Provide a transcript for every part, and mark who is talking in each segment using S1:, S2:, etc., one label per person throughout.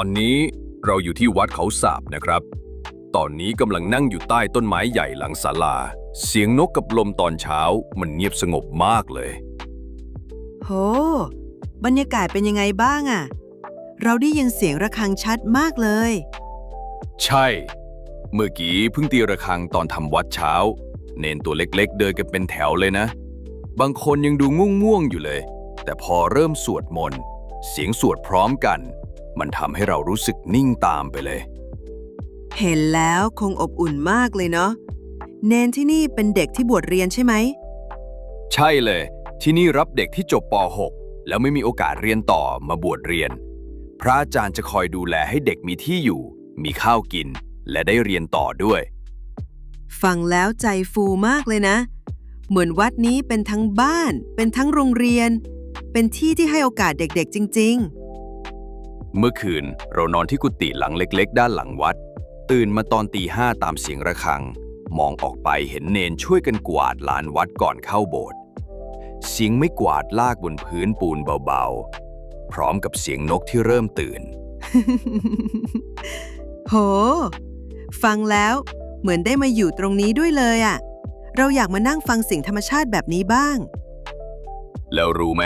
S1: อนนี้เราอยู่ที่วัดเขาสาบนะครับ ตอนนี้กำลังนั่งอยู่ใต้ต้นไม้ใหญ่หลังศาลา เสียงนกกับลมตอนเช้ามันเงียบสงบมากเลย
S2: โห บรรยากาศเป็นยังไงบ้างอะเราได้ยินเสียงระฆังชัดมากเลย
S1: ใช่ เมื่อกี้เพิ่งตีระฆังตอนทำวัดเช้า เนนตัวเล็กๆ เดินกันเป็นแถวเลยนะ บางคนยังดูง่วงๆอยู่เลย แต่พอเริ่มสวดมนต์เสียงสวดพร้อมกัน มันทำให้เรารู้สึกนิ่งตามไปเลย
S2: เห็นแล้วคงอบอุ่นมากเลยเนาะ เนนที่นี่เป็นเด็กที่บวชเรียนใช่ไหม
S1: ใช่เลย ที่นี่รับเด็กที่จบป .6 แล้วไม่มีโอกาสเรียนต่อมาบวชเรียน พระอาจารย์จะคอยดูแลให้เด็กมีที่อยู่ มีข้าวกิน และได้เรียนต่อด้วย
S2: ฟังแล้วใจฟูมากเลยนะ เหมือนวัดนี้เป็นทั้งบ้าน เป็นทั้งโรงเรียน เป็นที่ที่ให้โอกาสเด็กๆจริง
S1: เมื่อคืนเรานอนที่กุฏิหลังเล็กๆ ด้านหลังวัด ตื่นมาตอนตีห้าตามเสียงระฆัง มองออกไปเห็นเนนช่วยกันกวาดลานวัดก่อนเข้าโบสถ์เสียงไม่กวาดลากบนพื้นปูนเบาๆ พร้อมกับเสียงนกที่เริ่มตื่น
S2: ๆโห ฟังแล้วเหมือนได้มาอยู่ตรงนี้ด้วยเลยอะเราอยากมานั่งฟังเสียงธรรมชาติแบบนี้บ้าง
S1: แล้วรู้ไหม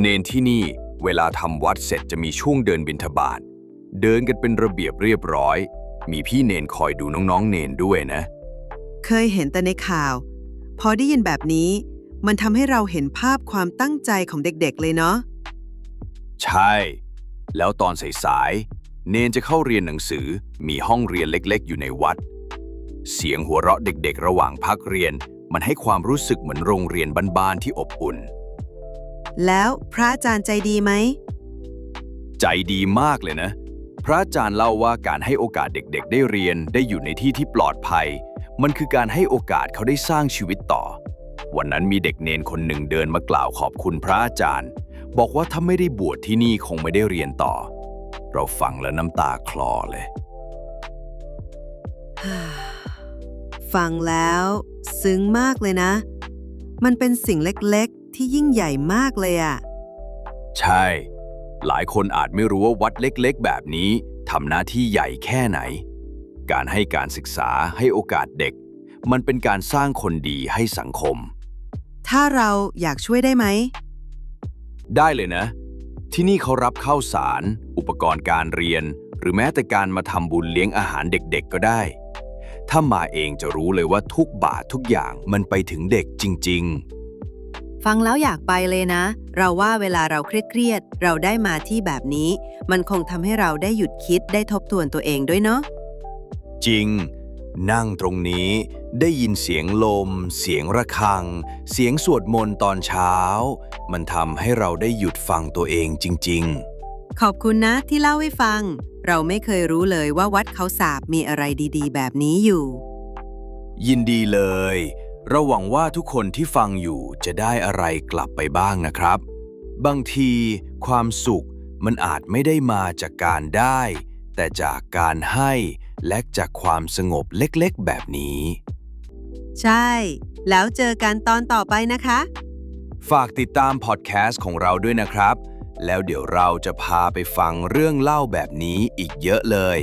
S1: เนนที่นี่ เวลาทำวัดเสร็จจะมีช่วงเดินบิณฑบาต เดินกันเป็นระเบียบเรียบร้อย มีพี่เนนคอยดูน้องๆเนนด้วยนะ
S2: เคยเห็นแต่ในข่าว พอได้ยินแบบนี้ มันทำให้เราเห็นภาพความตั้งใจของเด็กๆเลยเนาะ
S1: ใช่ แล้วตอนสายๆ เนนจะเข้าเรียนหนังสือ มีห้องเรียนเล็กๆ อยู่ในวัด เสียงหัวเราะเด็กๆ ระหว่างพักเรียน มันให้ความรู้สึกเหมือนโรงเรียนบ้านๆ ที่อบอุ่น
S2: แล้วพระอาจารย์ใจดีไหม
S1: ใจดีมากเลยนะ พระอาจารย์เล่าว่าการให้โอกาสเด็กๆ ได้เรียนได้อยู่ในที่ที่ปลอดภัย มันคือการให้โอกาสเขาได้สร้างชีวิตต่อ วันนั้นมีเด็กเนนคนหนึ่งเดินมากล่าวขอบคุณพระอาจารย์ บอกว่าถ้าไม่ได้บวชที่นี่คงไม่ได้เรียนต่อ เราฟังแล้วน้ำตาคลอเลย
S2: ฟังแล้ว ซึ้งมากเลยนะ มันเป็นสิ่งเล็กๆ ที่ยิ่งใหญ่มากเลยอะ
S1: ใช่ หลายคนอาจไม่รู้ว่าวัดเล็กๆ แบบนี้ทำหน้าที่ใหญ่แค่ไหน การให้การศึกษาให้โอกาสเด็ก มันเป็นการสร้างคนดีให้สังคม
S2: ถ้าเราอยากช่วยได้ไหม
S1: ได้เลยนะ ที่นี่เขารับข้าวสาร อุปกรณ์การเรียน หรือแม้แต่การมาทำบุญเลี้ยงอาหารเด็กๆ ก็ได้ ถ้ามาเองจะรู้เลยว่าทุกบาททุกอย่างมันไปถึงเด็กจริง
S2: ฟังแล้วอยากไปเลยนะ เราว่าเวลาเราเครียดๆ เราได้มาที่แบบนี้ มันคงทำให้เราได้หยุดคิดได้ทบทวนตัวเองด้วยเนาะ
S1: ๆจริง นั่งตรงนี้ได้ยินเสียงลม เสียงระฆัง เสียงสวดมนต์ตอนเช้า มันทำให้เราได้หยุดฟังตัวเองจริง ๆ
S2: ขอบคุณนะที่เล่าให้ฟัง เราไม่เคยรู้เลยว่าวัดเขาสาบมีอะไรดีๆ แบบนี้อยู่
S1: ยินดีเลย เราหวังว่าทุกคนที่ฟังอยู่จะได้อะไรกลับไปบ้างนะครับ บางทีความสุขมันอาจไม่ได้มาจากการได้ แต่จากการให้และจากความสงบเล็กๆ แบบนี้
S2: ใช่ แล้วเจอกันตอนต่อไปนะคะ
S1: ฝากติดตามพอดแคสต์ของเราด้วยนะครับ แล้วเดี๋ยวเราจะพาไปฟังเรื่องเล่าแบบนี้อีกเยอะเลย